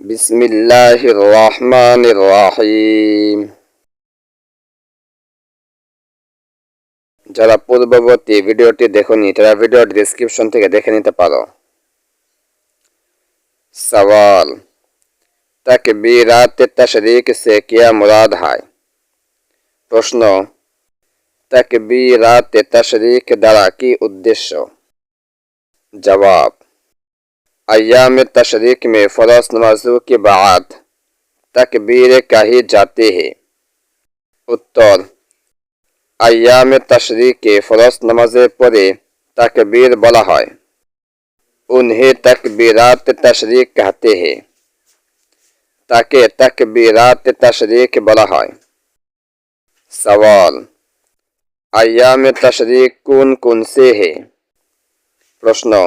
بسم الله الرحمن الرحيم যারা পূর্ববর্তী ভিডিওটি দেখুনি, তারা ভিডিওর ডিসক্রিপশন থেকে দেখে নিতে পারো। সওয়াল তকবীরাত তশরিক সে কিয়া মুরাদ হয়? প্রশ্ন তকবীরাত তশরিক দ্বারা কি উদ্দেশ্য? জবাব ایام تشریق میں فروس نمازوں کے بعد تکبیر کہی جاتی ہے۔ اتر، ایام تشریق کے فروس نماز پورے تکبیر بڑا ہے۔ انہیں تکبیرات تشریق کہتے ہیں تاکہ تکبیرات تشریق بڑا ہے۔ سوال، ایام تشریق کون کون سے ہے پرشنوں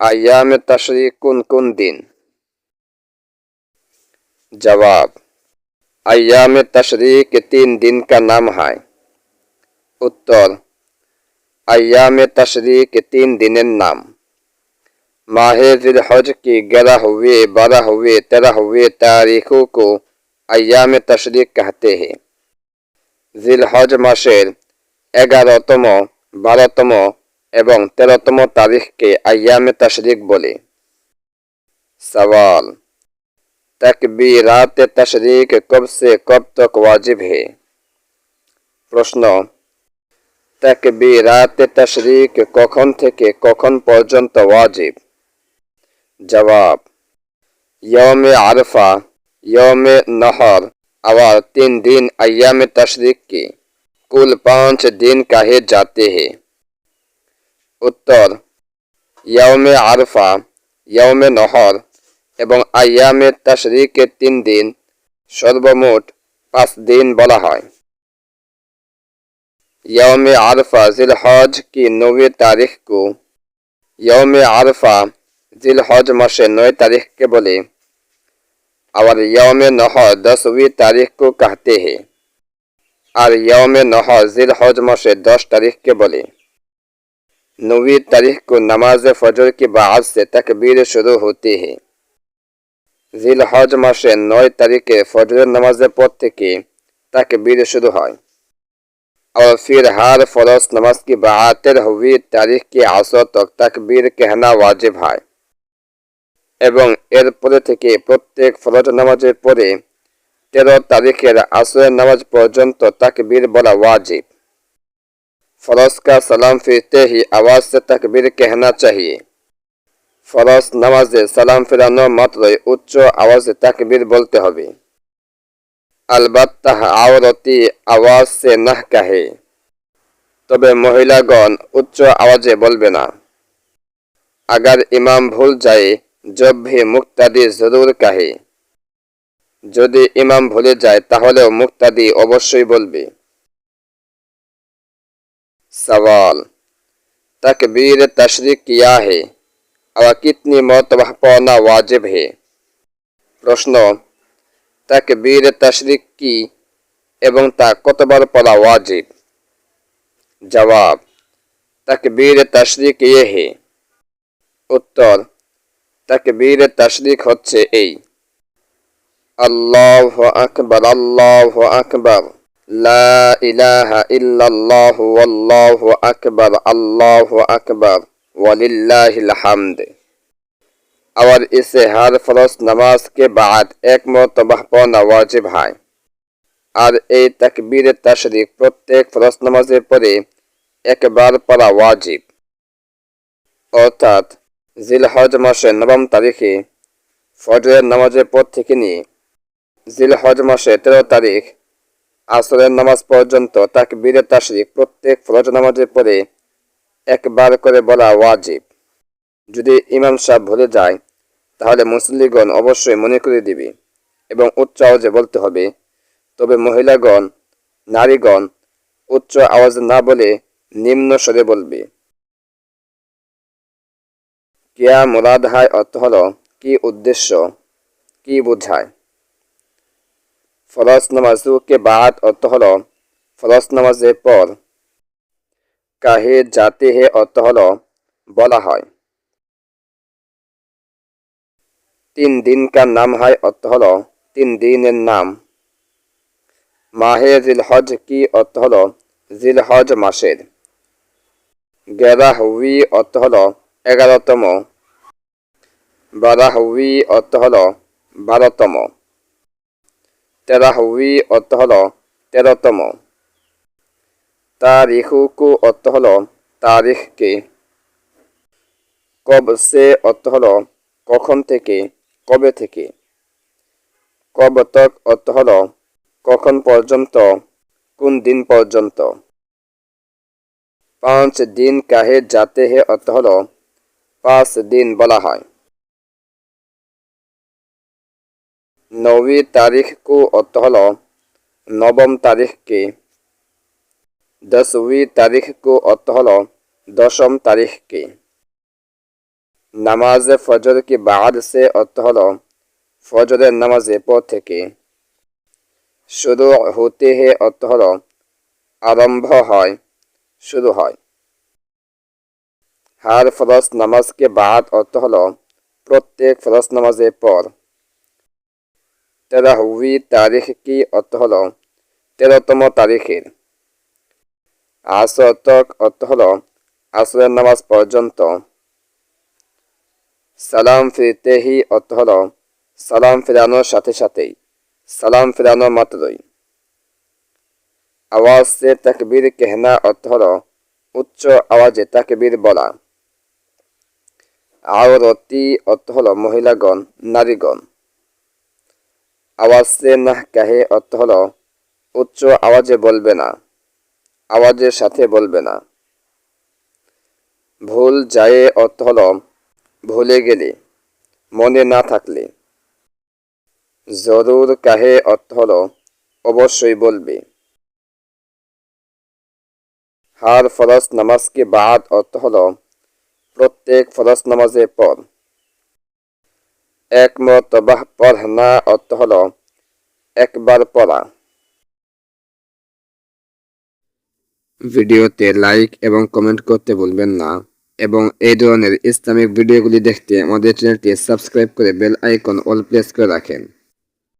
आयाम तशरीक कुन कुन दिन जवाब अयाम तशरीक तीन दिन का नाम है उत्तर अयाम तशरीक तीन दिन नाम माह हज की ग्यारह हुए बारह हुए तेरह हुए तारीखों को अयाम तशरीक कहते हैं জিলহজ মাসের এগারোতম বারোতম এবং তেরোতম তারিখকে আয়ামে তশরিক বলে सवाल तकबीरात तशरीक कब से कब तक वाजिब है প্রশ্ন তাকবীরাত তশরিক কখন থেকে কখন পর্যন্ত ওয়াজিব জবাব ইয়মে আরফা ইয়মে নহর আবার तीन दिन अयाम तशरीक के कुल पाँच दिन कहे जाते हैं উত্তর ইয়মে আরফা ইয়মে নহর এবং আয়ামে তাশরিকের তিন দিন সর্বমোট পাঁচ দিন বলা হয় ইয়মে আরফা জিল হজ কি নবে তারিখ কো ইয়মে আরফা জিল হজ মাসে নয় তারিখকে বলে और यौम নহর दसवीं तारीख को कहते हैं और यौम নহর जिल हज मासे दस तारीख के बोले नवी तारीख को नमाज फजर के बाद से तकबीर शुरू होती है জিল হজ মাসের নয় তারিখে ফজরের নামাজের পর থেকে তাকবীর শুরু হয় और फिर हर फरोज नमाज की बहत्तर हुई तारीख के আসর तक तकबीर कहना वाजिब है এবং এরপরে থেকে প্রত্যেক ফরজ নামাজের পরে তেরো তারিখের আসরের নামাজ পর্যন্ত তাকবীর বলা ওয়াজিব फरज का सलाम फिरते ही आवाज़ से तकबीर कहना चाहिए ফরজ নামাজে সালাম ফেরানো মাত্রই উচ্চ আওয়াজে তাকবীর বলতে হবে আলবাত্তাহ আওরতি আওয়াজ সে নাহ কাহে তবে মহিলাগণ উচ্চ আওয়াজে বলবে না আগার ইমাম ভুল যায় জব ভি মুক্তাদি জরুর কাহে যদি ইমাম ভুলে যায় তাহলেও মুক্তাদি অবশ্যই বলবে सवाल तकबीर तशरीक किया है और कितनी मरतबा पढ़ना वाजिब है প্রশ্ন তাকবীর তশরিক কি এবং তা কতবার পড়া ওয়াজিব জবাব তাকবীর তশরিক ইয়ে হে উত্তর তাকবীর তশরিক হচ্ছে এই আল্লাহ আকবর আল্লাহ আকবর লা ইলাহা ইল্লাল্লাহ আল্লাহু আকবার আল্লাহু আকবার, ওয়ালিল্লাহিল হামদ। और इसे हर फरस नमाज के बाद एक मरतबा पढ़ना वाजिब है আর এই তাকবীর, তাশরিক প্রত্যেক ফরস নামাজের পরে একবার পড়া ওয়াজিব। অর্থাৎ জিলহজ মাসের নবম তারিখে ফজরের নামাজের পর থেকে নিয়ে জিলহজ মাসের তেরো তারিখ আসরের নামাজ পর্যন্ত তাকে বীরের তাশরিক প্রত্যেক ফরজ নামাজের পরে একবার করে বলা ওয়াজিব। যদি ইমাম সাহেব ভুলে যায়, তাহলে মুসলিগণ অবশ্যই মনে করে দিবে এবং উচ্চ আওয়াজে বলতে হবে, তবে মহিলাগণ, নারীগণ উচ্চ আওয়াজ না বলে নিম্ন স্বরে বলবে। কেয়া মুরাদ হায় অর্থ হল, কি উদ্দেশ্য, কি বোঝায়। ফরজ নামাজুকে বাদ অর্থ হল ফরজ নামাজের পর কাহে জাতে হে অর্থ হল বলা হয়। তিন দিন কার নাম হয় অর্থ তিন দিনের নাম। মাহে জিল হজ কি অর্থ হল জিল হজ মাসের। গেরাহউই অর্থ হল এগারোতম। বারাহউই অর্থ হল বারোতম। তেরাহুই অর্থ হলো তেরোতম তারিখুকু অর্থ হলো তারিখকে কব সে অর্থ হলো কখন থেকে? কবে থেকে? কব তক অর্থ হলো কখন পর্যন্ত কোন দিন পর্যন্ত পাঁচ দিন কাহে যাতে হে অর্থ হলো পাঁচ দিন বলা হয়। নবী তারিখ কু অর্থ হলো নবম তারিখকে। দশवी তারিখ কু অর্থ হলো দশম তারিখকে। নামাজ ফজর কি বাদ সে অর্থ হলো ফজরের নামাজে পর থেকে। শুরু হতে হে অর্থ হলো আরম্ভ হয়, শুরু হয়। হার ফরস নামাজকে বাদ অর্থ হলো প্রত্যেক ফরস নামাজের পর। তেরাহবি তারিখ কি অর্থ হলো। তেরোতম তারিখের আসতক অর্থ হলো। আসরের নামাজ পর্যন্ত সালাম ফিরতে হি অর্থ হলো। সালাম ফেরানোর সাথে সাথেই সালাম ফেরানো মাত্রই আওয়াজ সে তাকবীর কেহনা অর্থ হলো। উচ্চ আওয়াজে তাকবীর বলা। আওরতি অর্থ হলো। মহিলাগণ নারীগণ আওয়াজ সে না কাহে অর্থ হলো, উচ্চ আওয়াজে বলবে না, আওয়াজের সাথে বলবে না। ভুল যায় অর্থ হলো, ভুলে গেলে, মনে না থাকলে। জরুর কাহে অর্থ হল, অবশ্যই বলবে। হার ফরস নামাজকে বাদ অর্থ হল, প্রত্যেক ফরস নামাজের পর এক মতবাহ পড়না অর্থ হল একবার পড়া। ভিডিওতে লাইক এবং কমেন্ট করতে ভুলবেন না এবং এই ধরনের ইসলামিক ভিডিওগুলি দেখতে আমাদের চ্যানেলটি সাবস্ক্রাইব করে বেল আইকন অল প্রেস করে রাখেন।